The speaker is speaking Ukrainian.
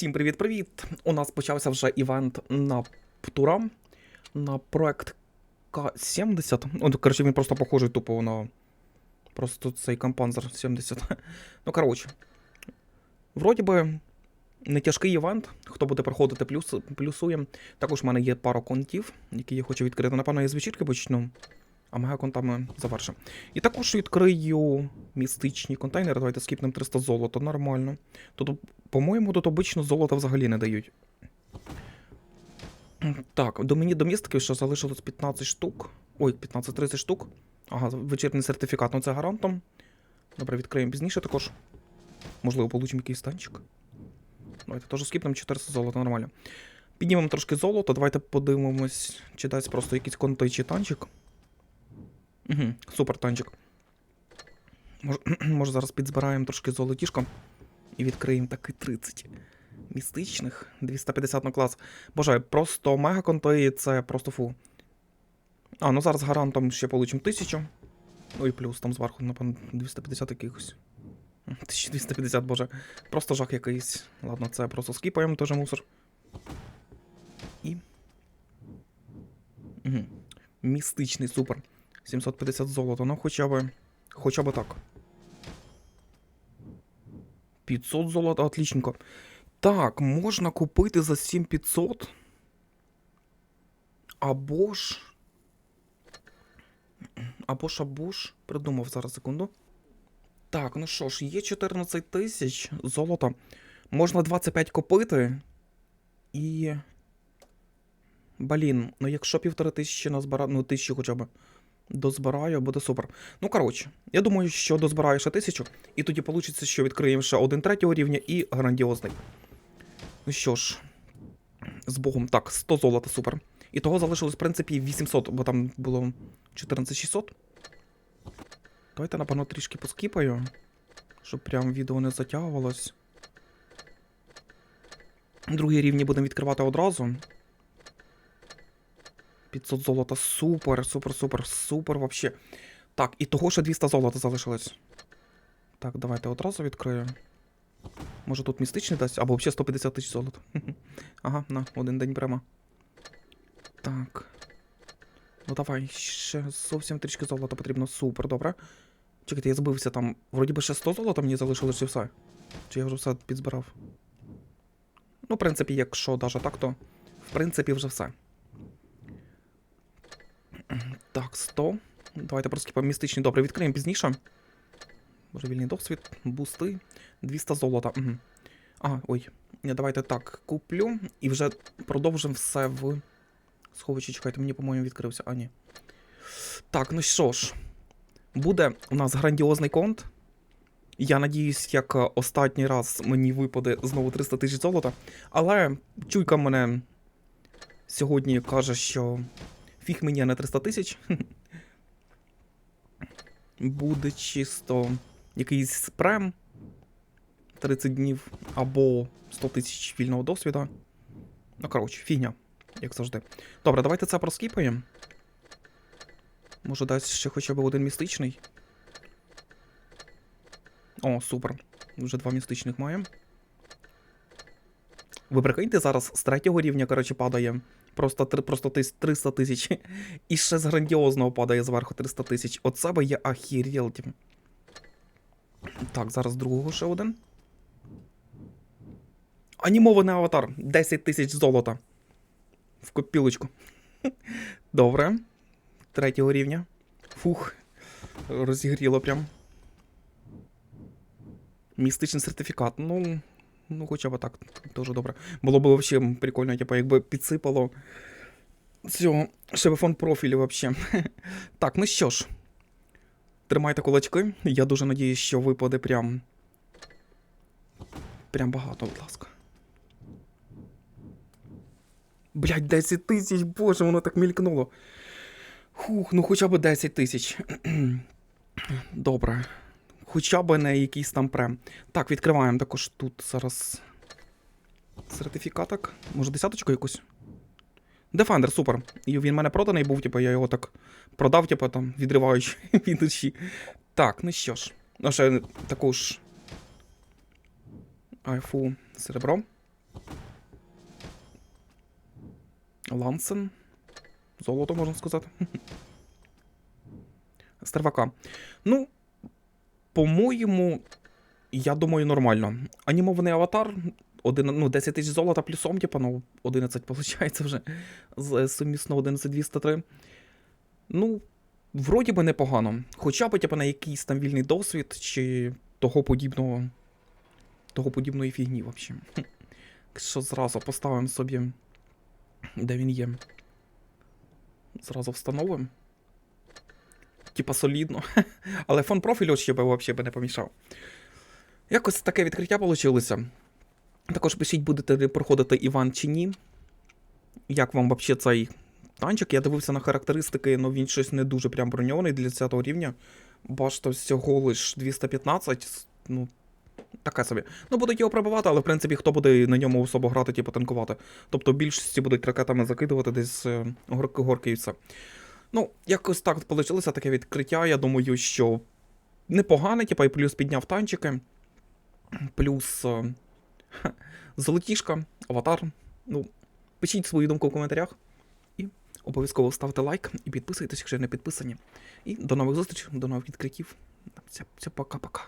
Всім привіт-привіт! У нас почався вже івент на Птура на проект К-70. Ну, коротше, він просто похожий тупо на. Просто цей компанзер 70. Ну, коротше. Вроді би, не тяжкий івент. Хто буде проходити, плюс, плюсує. Також в мене є пара контів, які я хочу відкрити. Напевно, я з вечірки почну. А мегаконтами завершу. І також відкрию містичні контейнери. Давайте скіпнемо 300 золота, нормально. Тут, по-моєму, тут обично золота взагалі не дають. Так, до мені до містків ще залишилось 15 штук. Ой, 15-30 штук. Ага, вечірній сертифікат, ну це гарантом. Добре, відкриємо пізніше також. Можливо, получимо якийсь танчик. Давайте теж скіпнемо 400 золота, нормально. Піднімемо трошки золота, давайте подивимось, чи дасть просто якийсь контей чи танчик. Угу, супер танчик. Може, може зараз підзбираємо трошки золотішка і відкриємо таки 30 містичних, 250 на клас. Боже, просто мега контеї це просто фу. А, ну зараз гарантом ще получимо 1000. Ну і плюс там зверху, напевно, 250 якихось. 1250, боже. Просто жах якийсь. Ладно, це просто скіпаємо, теж мусор. І. Угу. Містичний, супер. 750 золота, ну хоча б. Хоча б так. 500 золота, отличненько. Так, можна купити за 7500. Або ж. Або ж, або ж. Придумав зараз секунду. Так, ну що ж, є 14 тисяч золота. Можна 25 купити. І. Блін, ну якщо півтори тисячі назбирати, ну тисячу хоча б дозбираю, буде супер. Ну, коротше, я думаю, що дозбираю ще тисячу, і тоді вийде, що відкриємо ще один третього рівня і грандіозний. Ну що ж, з Богом, так, 100 золота, супер. І того залишилось, в принципі, 800, бо там було 14600. Давайте, напевно, трішки поскіпаю, щоб прям відео не затягувалось. Другі рівні будемо відкривати одразу. 500 золота. Супер, супер, супер, супер вообще. Так, і того ще 200 золота залишилось. Так, давайте одразу відкрию. Може тут містичний дасть, або взагалі 150 тисяч золота. ага, на, один день прямо. Так. Ну давай, ще зовсім трішки золота потрібно. Супер, добре. Чекайте, я збився там. Вроді би ще 100 золота мені залишилось і все. Чи я вже все підзбирав? Ну, в принципі, якщо даже так, то в принципі вже все. Так, 100. Давайте проскіпаємо містичний. Добре, відкриємо пізніше. Божевільний досвід, бусти, 200 золота. Угу. Ага, ой. Давайте так куплю і вже продовжимо все в. Сховичі, чекайте, мені, по-моєму, відкрився. А, ні. Так, ну що ж. Буде у нас грандіозний конт. Я надіюсь, як е, останній раз мені випаде знову 300 тисяч золота. Але чуйка мене сьогодні каже, що фіг мені на 300 тисяч. Буде чисто якийсь спрем 30 днів або 100 тисяч вільного досвіду. Ну, коротше, фігня, як завжди. Добре, давайте це проскіпаємо. Може дасть ще хоча б один містичний. О, супер. Вже два містичних маємо. Ви прикиньте, зараз з третього рівня, коротше, падає. Просто, просто 300 тисяч. І ще з грандіозного падає зверху 300 тисяч. Оце би я ахірєл. Так, зараз другого ще один. Анімований аватар. 10 тисяч золота. В копілочку. Добре. Третього рівня. Фух. Розігріло прям. Містичний сертифікат. Ну. Ну, хоча б так, дуже добре. Було б взагалі прикольно, типу, якби підсипало цього шебефон профілю вообще. Так, ну що ж. Тримайте кулачки. Я дуже надіюсь, що випаде прям. Прям багато, будь ласка. Блять, 10 тисяч, боже, воно так мількнуло. Хух, ну хоча б 10 тисяч. Добре хоча б не якийсь там прем. Так, відкриваємо також тут зараз сертифікаток. Може, десяточку якусь? Defender, супер. І він в мене проданий був, типу, я його так продав, типу, там, відриваючи від душі. Так, ну що ж. Ну, ще таку ж. Айфу серебро. Лансен. Золото, можна сказати. Стервака. Ну, по-моєму, я думаю, нормально. Анімований аватар. Один, ну, 10 тисяч золота плюсом, типа, ну, 11 виходить вже. Сумісно 11203. Ну, вроді би непогано. Хоча б, типа, на якийсь там вільний досвід, чи того подібного. Того подібної фігні, взагалі. Що зразу поставимо собі. Де він є? Зразу встановимо. Типа солідно. Але фон профілю ще би взагалі не помішав. Якось таке відкриття вийшло. Також пишіть, будете ли проходити Іван чи ні. Як вам взагалі цей танчик? Я дивився на характеристики, але він щось не дуже прям броньований для 10 рівня. Бачите, всього лиш 215. Ну, таке собі. Ну, будуть його пробивати, але в принципі, хто буде на ньому особо грати, типу танкувати. Тобто більшості будуть ракетами закидувати десь е, горки горки і все. Ну, якось так вийшло таке відкриття. Я думаю, що непогане, типа, і плюс підняв танчики. Плюс е, ха, золотішка, аватар. Ну, пишіть свою думку в коментарях. І обов'язково ставте лайк і підписуйтесь, якщо не підписані. І до нових зустрічей, до нових відкриттів. Це пока-пока.